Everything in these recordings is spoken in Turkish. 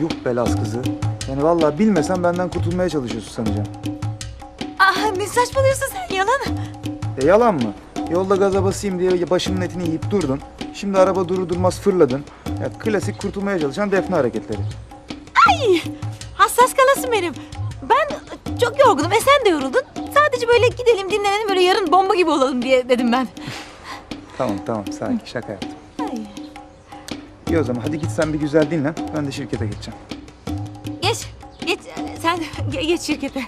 Yuh belas kızı. Yani vallahi bilmesen benden kurtulmaya çalışıyorsun sanacağım. Ah ne saçmalıyorsun sen yalan. E yalan mı? Yolda gaza basayım diye başımın etini yiyip durdun. Şimdi araba durur durmaz fırladın. Ya klasik kurtulmaya çalışan defne hareketleri. Ay hassas kalasın benim. Ben çok yorgunum e sen de yoruldun. Sadece böyle gidelim dinlenelim böyle yarın bomba gibi olalım diye dedim ben. Tamam tamam sakin şaka yaptım. İyi o zaman hadi git sen bir güzel dinlen. Ben de şirkete geçeceğim. Geç geç sen ge- geç şirkete.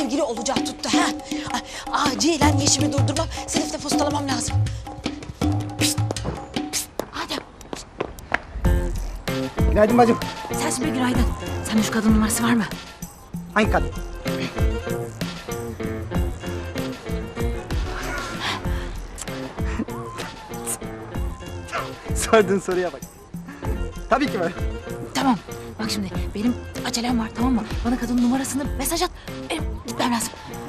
Sevgili olacağı tuttu ha. Acilen yeşimi durdurmam, Selif'te postalamam lazım. Pişt, pişt, Adem, Günaydın bacım. Sensin bir günaydın. Sende şu kadın numarası var mı? Hangi kadın? Sordun soruya bak. Tabii ki var. Tamam. Bak şimdi benim acelem var tamam mı? Bana kadın numarasını mesaj at. Benim gitmem lazım.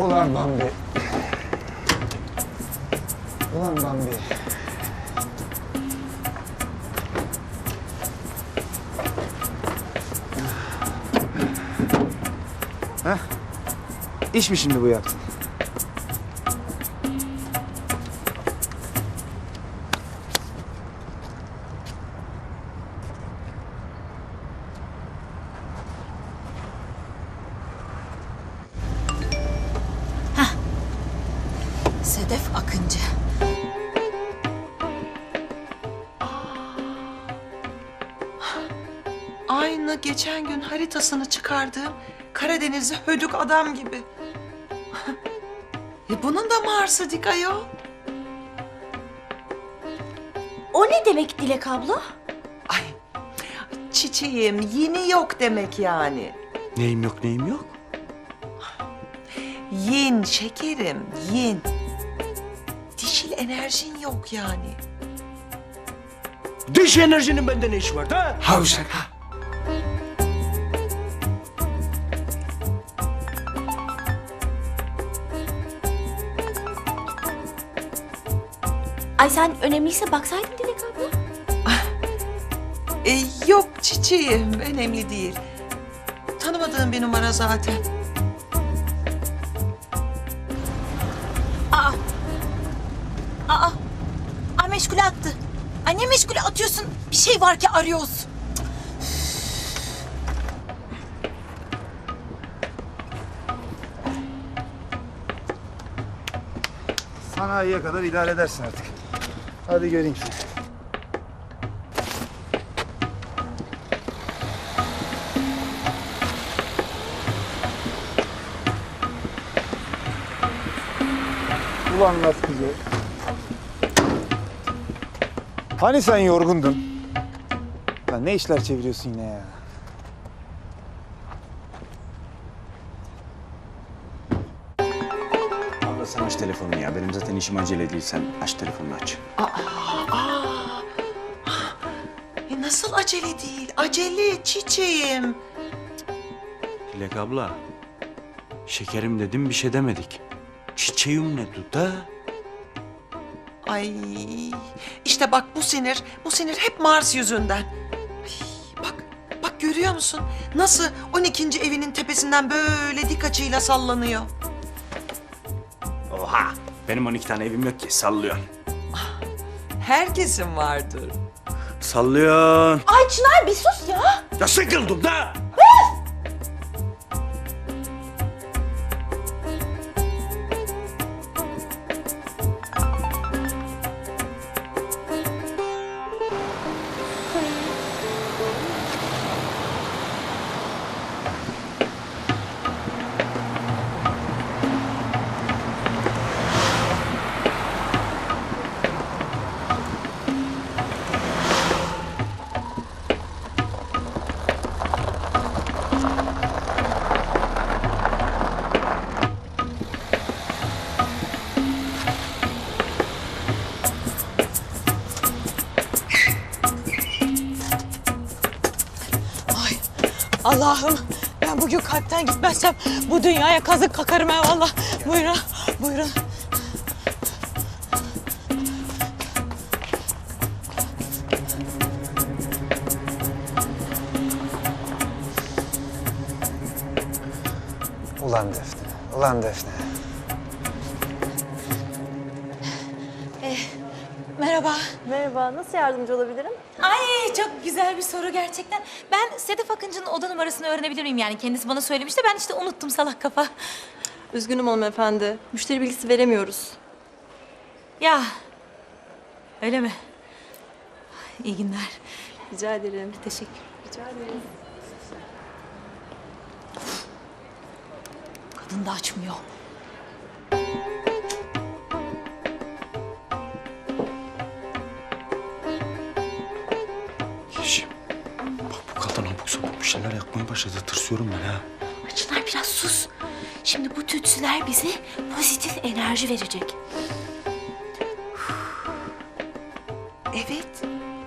Ulan Bambi. Ulan Bambi. Heh. İş mi şimdi bu yaptın? Sedef Akıncı. Aynı geçen gün haritasını çıkardığım Karadenizli hödük adam gibi. e bunun da Mars'ı dik ayol. O ne demek Dilek abla? Ay çiçeğim yeni yok demek yani. Neyim yok neyim yok? Yin şekerim yin. Enerjin yok yani. Diş enerjinin bende ne işi var da? Havşak. Ay sen önemliyse baksaydın Dilek abla. E, yok çiçeğim önemli değil. Tanımadığım bir numara zaten. Aa. Aa meşgule attı. Ay ne meşgule atıyorsun? Bir şey var ki arıyoruz. Sanayiye kadar idare edersin artık. Hadi göreyim seni. Ulan Naz kızı. Hani sen yorgundun? Lan ne işler çeviriyorsun yine ya? Abla sen aç telefonunu ya. Benim zaten işim acele değil. Sen aç telefonunu aç. E, nasıl acele değil? Acele çiçeğim. Dilek abla. Şekerim dedim bir şey demedik. Çiçeğim ne duda? Ay işte bak bu sinir, bu sinir hep Mars yüzünden. Ay, bak, bak görüyor musun? Nasıl 12. evinin tepesinden böyle dik açıyla sallanıyor. Oha. Benim 12 tane evim yok ki sallıyorsun. Herkesin vardır. Sallıyorsun. Ay Çınar bir sus ya. Ya sıkıldım da. Allah'ım ben bugün kalpten gitmezsem bu dünyaya kazık kakarım ha valla. Buyurun, buyurun. Ulan Defne, ulan Defne. Merhaba. Merhaba, nasıl yardımcı olabilirim? Ay çok güzel bir soru gerçekten. Ben Sedef Akıncı'nın oda numarasını öğrenebilir miyim? Yani kendisi bana söylemişti, ben işte unuttum salak kafa. Üzgünüm hanımefendi. Müşteri bilgisi veremiyoruz. Ya, öyle mi? İyi günler. Rica ederim. Teşekkür. Rica ederim. Kadın da açmıyor. Bir şeyler yapmaya başladı. Tırsıyorum ben ha. Çınar biraz sus. Şimdi bu tütsüler bize pozitif enerji verecek. Evet,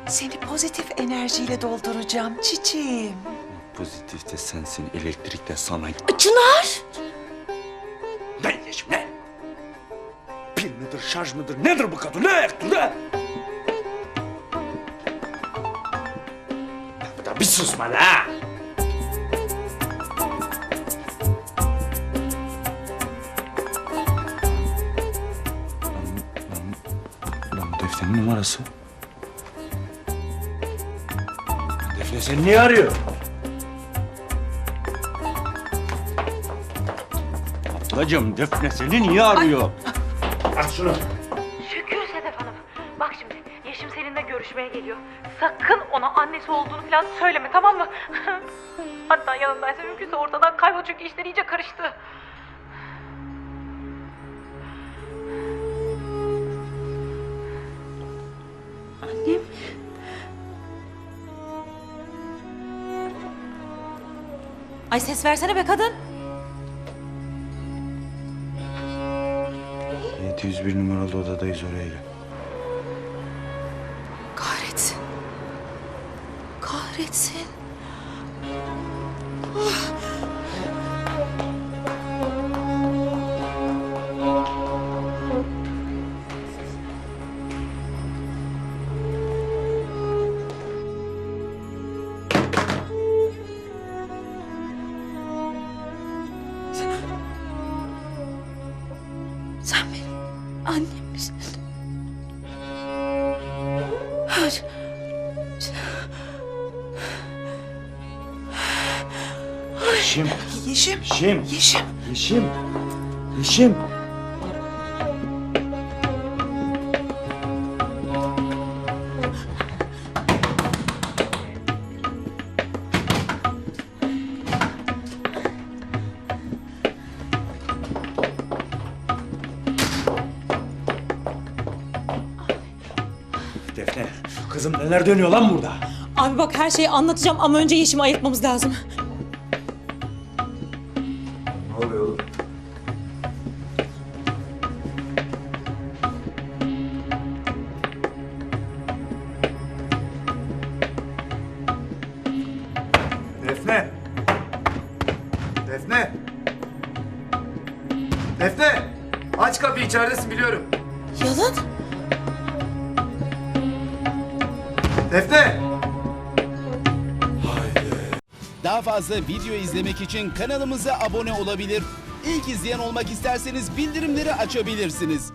seni pozitif enerjiyle dolduracağım çiçeğim. Pozitif de sensin, elektrik de sana. Çınar! Ne Yeşim ne? Pil midir, şarj mıdır? Nedir bu kadın? Ne ayaktır ne? Bir susma la. Defne'nin numarası. Defne seni niye arıyor? Ablacığım Defne seni niye arıyor? Al şunu. Şükür Sedef Hanım. Bak şimdi Yeşim seninle görüşmeye geliyor. Sakın ona annesi olduğunu falan söyleme tamam mı? Hatta yanındaysa mümkünse ortadan kaybol çünkü işler iyice karıştı. Ay ses versene be kadın. 701 numaralı odadayız oraya gel. Kahretsin. Kahretsin. Yeşim, Yeşim, Yeşim, Yeşim. Yeşim, Yeşim. Defne, kızım neler dönüyor lan burada? Abi bak her şeyi anlatacağım ama önce Yeşim'i ayırtmamız lazım. İçeridesin biliyorum. Yalın, Defne! Daha fazla video izlemek için kanalımıza abone olabilir. İlk izleyen olmak isterseniz bildirimleri açabilirsiniz.